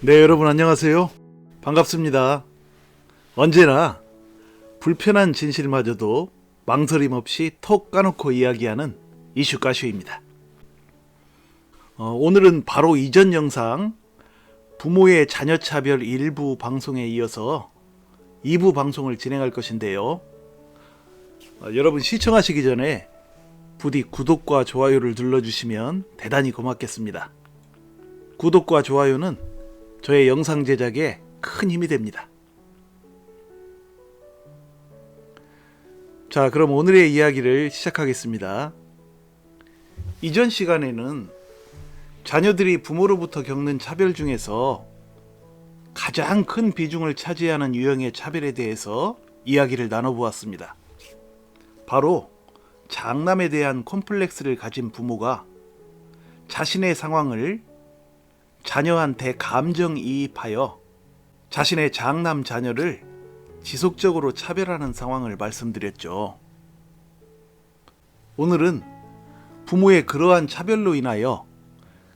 네, 여러분 안녕하세요. 반갑습니다. 언제나 불편한 진실마저도 망설임 없이 톡 까놓고 이야기하는 이슈가슈입니다. 어, 오늘은 바로 이전 영상 부모의 자녀 차별 일부 방송에 이어서 2부 방송을 진행할 것인데요. 어, 여러분 시청하시기 전에 부디 구독과 좋아요를 눌러주시면 대단히 고맙겠습니다. 구독과 좋아요는 저의 영상 제작에 큰 힘이 됩니다. 자, 그럼 오늘의 이야기를 시작하겠습니다. 이전 시간에는 자녀들이 부모로부터 겪는 차별 중에서 가장 큰 비중을 차지하는 유형의 차별에 대해서 이야기를 나눠보았습니다. 바로 장남에 대한 콤플렉스를 가진 부모가 자신의 상황을 자녀한테 감정이입하여 자신의 장남 자녀를 지속적으로 차별하는 상황을 말씀드렸죠. 오늘은 부모의 그러한 차별로 인하여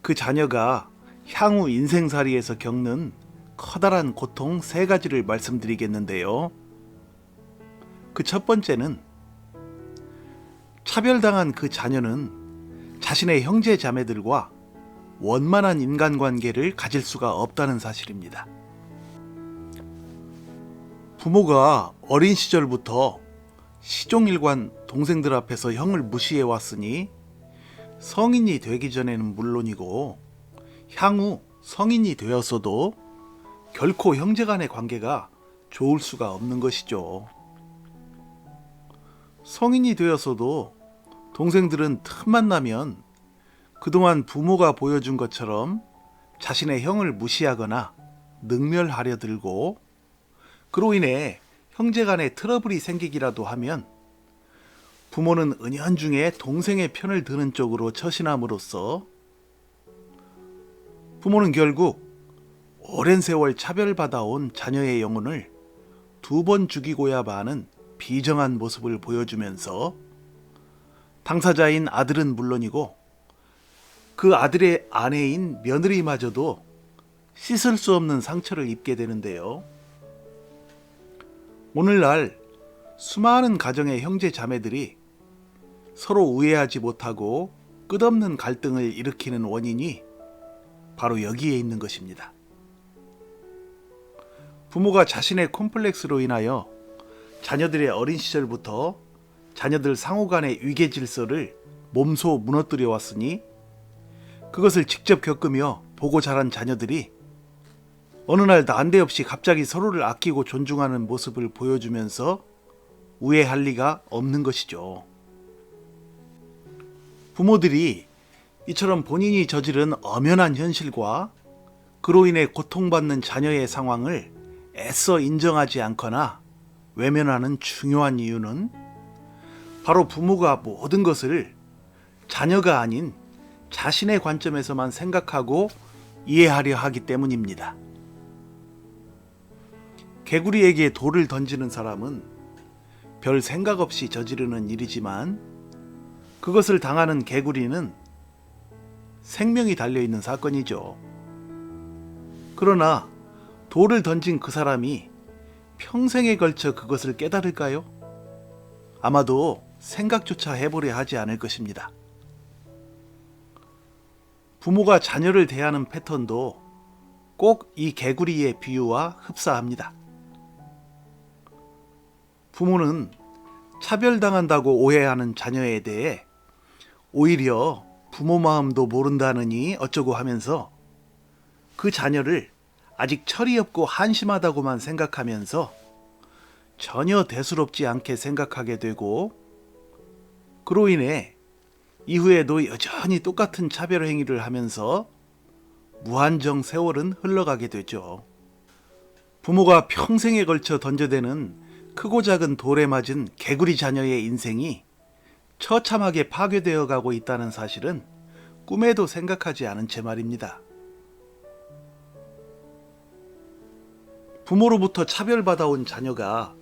그 자녀가 향후 인생살이에서 겪는 커다란 고통 세 가지를 말씀드리겠는데요. 그 첫 번째는 차별당한 그 자녀는 자신의 형제 자매들과 원만한 인간관계를 가질 수가 없다는 사실입니다. 부모가 어린 시절부터 시종일관 동생들 앞에서 형을 무시해 왔으니 성인이 되기 전에는 물론이고 향후 성인이 되었어도 결코 형제 간의 관계가 좋을 수가 없는 것이죠. 성인이 되었어도 동생들은 틈만 나면 그동안 부모가 보여준 것처럼 자신의 형을 무시하거나 능멸하려 들고 그로 인해 형제 간에 트러블이 생기기라도 하면 부모는 은연중에 동생의 편을 드는 쪽으로 처신함으로써 부모는 결국 오랜 세월 차별받아온 자녀의 영혼을 두 번 죽이고야 마는 비정한 모습을 보여주면서 당사자인 아들은 물론이고 그 아들의 아내인 며느리마저도 씻을 수 없는 상처를 입게 되는데요. 오늘날 수많은 가정의 형제 자매들이 서로 우애하지 못하고 끝없는 갈등을 일으키는 원인이 바로 여기에 있는 것입니다. 부모가 자신의 콤플렉스로 인하여 자녀들의 어린 시절부터 자녀들 상호 간의 위계 질서를 몸소 무너뜨려 왔으니 그것을 직접 겪으며 보고 자란 자녀들이 어느 날 난데없이 갑자기 서로를 아끼고 존중하는 모습을 보여주면서 우애할 리가 없는 것이죠. 부모들이 이처럼 본인이 저지른 엄연한 현실과 그로 인해 고통받는 자녀의 상황을 애써 인정하지 않거나 외면하는 중요한 이유는 바로 부모가 모든 것을 자녀가 아닌 자신의 관점에서만 생각하고 이해하려 하기 때문입니다. 개구리에게 돌을 던지는 사람은 별 생각 없이 저지르는 일이지만 그것을 당하는 개구리는 생명이 달려 있는 사건이죠. 그러나 돌을 던진 그 사람이 평생에 걸쳐 그것을 깨달을까요? 아마도 생각조차 해보려 하지 않을 것입니다. 부모가 자녀를 대하는 패턴도 꼭 이 개구리의 비유와 흡사합니다. 부모는 차별당한다고 오해하는 자녀에 대해 오히려 부모 마음도 모른다느니 어쩌고 하면서 그 자녀를 아직 철이 없고 한심하다고만 생각하면서 전혀 대수롭지 않게 생각하게 되고 그로 인해 이후에도 여전히 똑같은 차별 행위를 하면서 무한정 세월은 흘러가게 되죠. 부모가 평생에 걸쳐 던져대는 크고 작은 돌에 맞은 개구리 자녀의 인생이 처참하게 파괴되어 가고 있다는 사실은 꿈에도 생각하지 않은 제 말입니다. 부모로부터 차별받아온 자녀가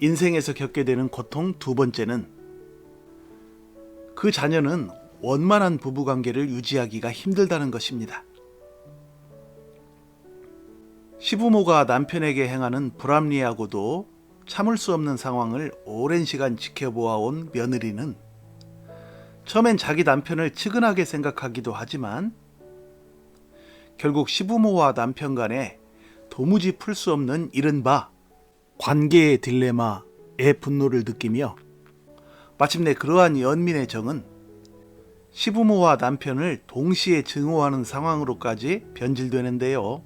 인생에서 겪게 되는 고통 두 번째는 그 자녀는 원만한 부부관계를 유지하기가 힘들다는 것입니다. 시부모가 남편에게 행하는 불합리하고도 참을 수 없는 상황을 오랜 시간 지켜보아온 며느리는 처음엔 자기 남편을 측은하게 생각하기도 하지만 결국 시부모와 남편 간에 도무지 풀 수 없는 이른바 관계의 딜레마의 분노를 느끼며 마침내 그러한 연민의 정은 시부모와 남편을 동시에 증오하는 상황으로까지 변질되는데요.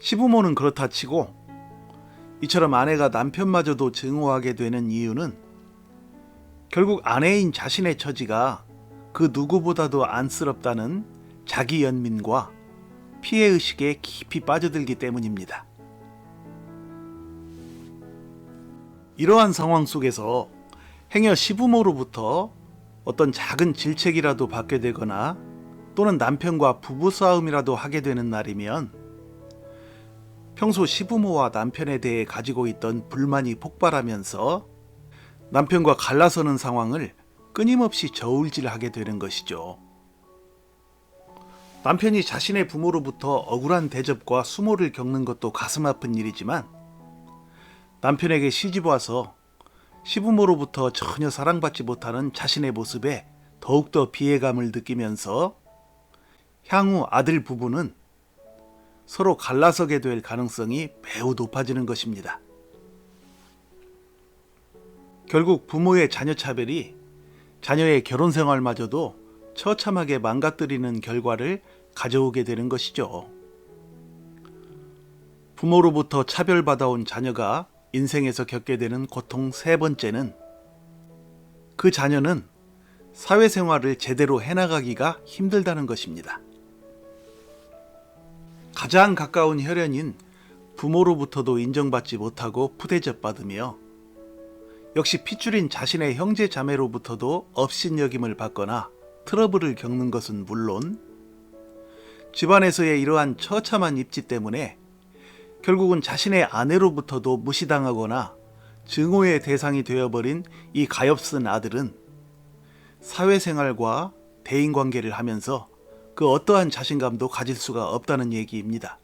시부모는 그렇다 치고 이처럼 아내가 남편마저도 증오하게 되는 이유는 결국 아내인 자신의 처지가 그 누구보다도 안쓰럽다는 자기 연민과 피해의식에 깊이 빠져들기 때문입니다. 이러한 상황 속에서 행여 시부모로부터 어떤 작은 질책이라도 받게 되거나 또는 남편과 부부싸움이라도 하게 되는 날이면 평소 시부모와 남편에 대해 가지고 있던 불만이 폭발하면서 남편과 갈라서는 상황을 끊임없이 저울질하게 되는 것이죠. 남편이 자신의 부모로부터 억울한 대접과 수모를 겪는 것도 가슴 아픈 일이지만 남편에게 시집 와서 시부모로부터 전혀 사랑받지 못하는 자신의 모습에 더욱더 비애감을 느끼면서 향후 아들 부부는 서로 갈라서게 될 가능성이 매우 높아지는 것입니다. 결국 부모의 자녀 차별이 자녀의 결혼 생활마저도 처참하게 망가뜨리는 결과를 가져오게 되는 것이죠. 부모로부터 차별받아온 자녀가 인생에서 겪게 되는 고통 세 번째는 그 자녀는 사회생활을 제대로 해나가기가 힘들다는 것입니다. 가장 가까운 혈연인 부모로부터도 인정받지 못하고 푸대접받으며 역시 핏줄인 자신의 형제 자매로부터도 업신여김을 받거나 트러블을 겪는 것은 물론 집안에서의 이러한 처참한 입지 때문에 결국은 자신의 아내로부터도 무시당하거나 증오의 대상이 되어버린 이 가엾은 아들은 사회생활과 대인관계를 하면서 그 어떠한 자신감도 가질 수가 없다는 얘기입니다.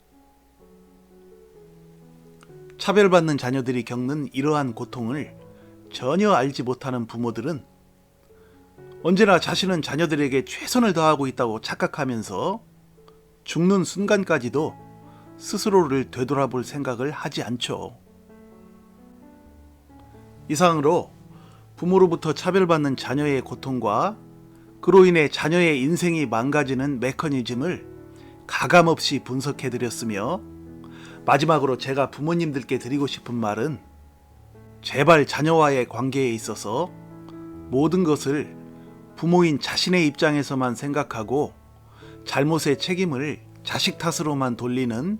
차별받는 자녀들이 겪는 이러한 고통을 전혀 알지 못하는 부모들은 언제나 자신은 자녀들에게 최선을 다하고 있다고 착각하면서 죽는 순간까지도 스스로를 되돌아볼 생각을 하지 않죠. 이상으로 부모로부터 차별받는 자녀의 고통과 그로 인해 자녀의 인생이 망가지는 메커니즘을 가감없이 분석해 드렸으며 마지막으로 제가 부모님들께 드리고 싶은 말은 제발 자녀와의 관계에 있어서 모든 것을 부모인 자신의 입장에서만 생각하고 잘못의 책임을 자식 탓으로만 돌리는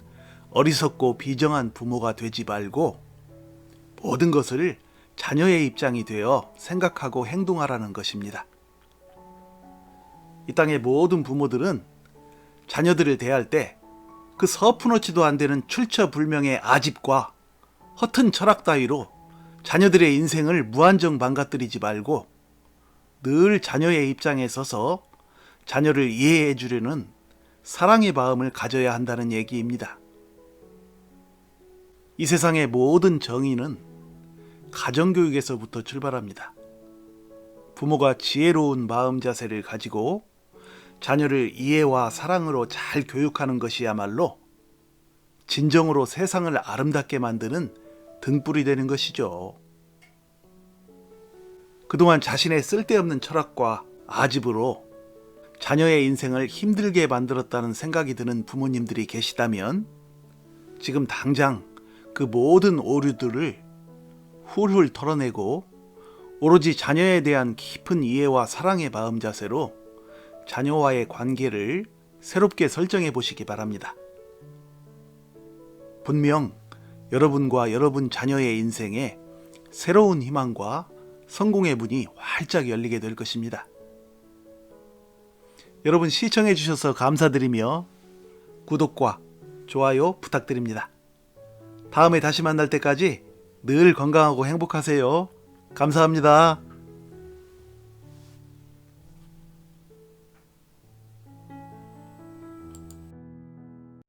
어리석고 비정한 부모가 되지 말고 모든 것을 자녀의 입장이 되어 생각하고 행동하라는 것입니다. 이 땅의 모든 부모들은 자녀들을 대할 때 그 서푼어치도 안 되는 출처불명의 아집과 허튼 철학 따위로 자녀들의 인생을 무한정 망가뜨리지 말고 늘 자녀의 입장에 서서 자녀를 이해해 주려는 사랑의 마음을 가져야 한다는 얘기입니다. 이 세상의 모든 정의는 가정교육에서부터 출발합니다. 부모가 지혜로운 마음 자세를 가지고 자녀를 이해와 사랑으로 잘 교육하는 것이야말로 진정으로 세상을 아름답게 만드는 등불이 되는 것이죠. 그동안 자신의 쓸데없는 철학과 아집으로 자녀의 인생을 힘들게 만들었다는 생각이 드는 부모님들이 계시다면 지금 당장 그 모든 오류들을 훌훌 털어내고 오로지 자녀에 대한 깊은 이해와 사랑의 마음 자세로 자녀와의 관계를 새롭게 설정해 보시기 바랍니다. 분명 여러분과 여러분 자녀의 인생에 새로운 희망과 성공의 문이 활짝 열리게 될 것입니다. 여러분 시청해 주셔서 감사드리며 구독과 좋아요 부탁드립니다. 다음에 다시 만날 때까지 늘 건강하고 행복하세요. 감사합니다.